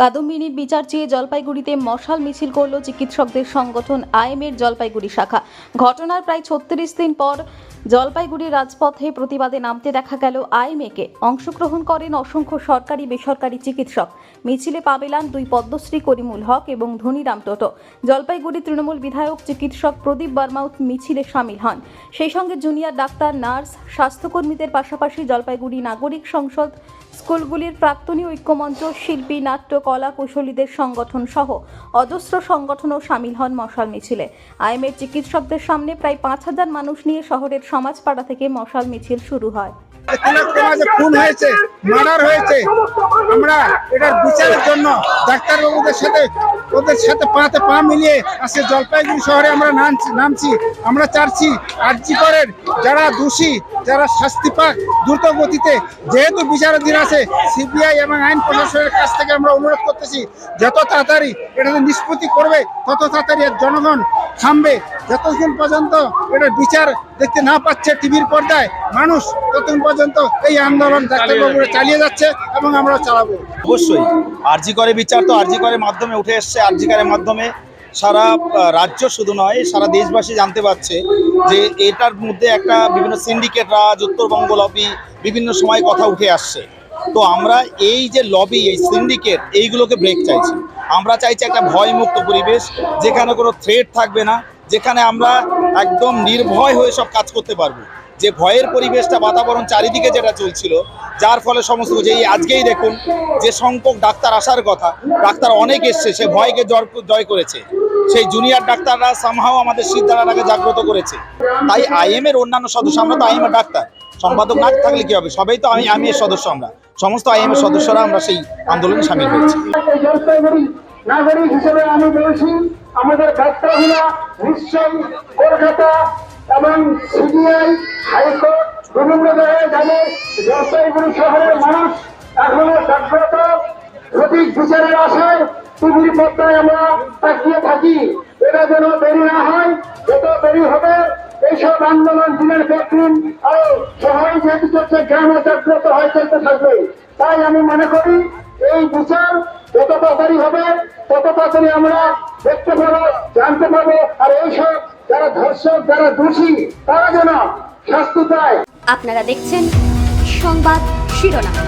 কাদম্বিনীর বিচার চেয়ে জলপাইগুড়িতে মশাল মিছিল করল চিকিৎসকদের সংগঠন আইএমের জলপাইগুড়ি শাখা। ঘটনার প্রায় ছত্রিশ দিন পর জলপাইগুড়ির রাজপথে প্রতিবাদে নামতে দেখা গেল আইএমএকে। অংশগ্রহণ করেন অসংখ্য সরকারি, বেসরকারি চিকিৎসক। মিছিলে পাবেলান দুই পদ্মশ্রী করিমুল হক এবং ধনীরাম টোটো। জলপাইগুড়ি তৃণমূল বিধায়ক চিকিৎসক প্রদীপ বর্মাও মিছিলে সামিল হন। সেই সঙ্গে জুনিয়র ডাক্তার, নার্স, স্বাস্থ্যকর্মীদের পাশাপাশি জলপাইগুড়ি নাগরিক সংসদ স্কুলগুলির প্রাক্তনী ঐক্যমঞ্চ, শিল্পী নাট্য কলা কুশলীদের সংগঠন সহ অজস্র সংগঠনও সামিল হন মশাল মিছিলে। আইএমের চিকিৎসকদের সামনে প্রায় পাঁচ হাজার মানুষ নিয়ে শহরের সমাজপাড়া থেকে মশাল মিছিল শুরু হয়। যে খুন হয়েছে, মার্ডার হয়েছে। আমরা এটার বিচারের জন্য ডাক্তারবাবুদের সাথে, ওদের সাথে পাতে পা মিলিয়ে আজকে জলপাইগুড়ি শহরে আমরা নামছি নামছি। আমরা চাচ্ছি আর্জি করেন, যারা দোষী, যারা শাস্তি পাক দ্রুত গতিতে। যেহেতু বিচারাধীন আছে, সিবিআই এবং আইন প্রশাসনের কাছ থেকে আমরা অনুরোধ করতেছি, যত তাড়াতাড়ি এটাতে নিষ্পত্তি করবে, তত তাড়াতাড়ি জনগণ থামবে যতক্ষণ পর্যন্ত এটা বিচার দেখতে না পাচ্ছে টিভির পর্দায় মানুষ ততক্ষণ পর্যন্ত এই আন্দোলন ডাক্তারবাবুরা চালিয়ে যাচ্ছে। এবং আমরা চালাবো। অবশ্যই আরজি করে বিচার তো আরজি করে মাধ্যমে উঠে এসছে আরজি করের মাধ্যমে সারা রাজ্য শুধু নয় সারা দেশবাসী জানতে পারছে যে এটার মধ্যে একটা বিভিন্ন সিন্ডিকেট রাজ উত্তরবঙ্গ লবি বিভিন্ন সময় কথা উঠে আসছে। তো আমরা এই যে লবি এই সিন্ডিকেট এইগুলোকে ব্রেক চাইছি। আমরা চাইছি একটা ভয়মুক্ত পরিবেশ, যেখানে কোনো থ্রেট থাকবে না, যেখানে আমরা একদম নির্ভয় হয়ে সব কাজ করতে পারব। যে ভয়ের পরিবেশটা বাতাবরণ চারিদিকে যেটা চলছিল, যার ফলে সমস্ত এই আজকেই দেখুন, যে সংখ্যক ডাক্তার আসার কথা, ডাক্তার অনেক এসছে, সে ভয়কে জয়- জয় করেছে। সেই জুনিয়র ডাক্তাররা সামহাও আমাদের সিদ্ধারাটাকে জাগ্রত করেছে। তাই আইএমের অন্যান্য সদস্য, আমরা তো আইএমের ডাক্তার। সম্পাদক না থাকলে কি হবে? সবাই তো আমি আমি এর সদস্য আমরা। সমস্ত আইএম এর সদস্যরা আমরা সেই আন্দোলনে সামিল হয়েছি। নাগরিক হিসেবে আমি বলছি, আমাদের নিশ্চয়ই কলকাতা এবং সিবিআই, হাইকোর্ট বিভিন্ন জায়গায় জলপাইগুড়ি শহরের মানুষ এখনও জাগ্রত। সঠিক বিচারের আশায় টিভির আমরা তাকিয়ে থাকি। এটা যেন দেরি না হয় এইসব আন্দোলন দিনের দিন আরও শহরে যেহেতু চলছে গ্রামে জাগ্রত হয়ে চলতে থাকবে। তাই আমি মনে করি এই বিচার যত তাড়াতাড়ি হবে, তত তাড়াতাড়ি আমরা দেখতে পাবো, জানতে পাবো। আর এইসব যারা ধর্ষক, যারা দোষী, তারা যেন শাস্তি পায়। আপনারা দেখছেন সংবাদ শিরোনাম।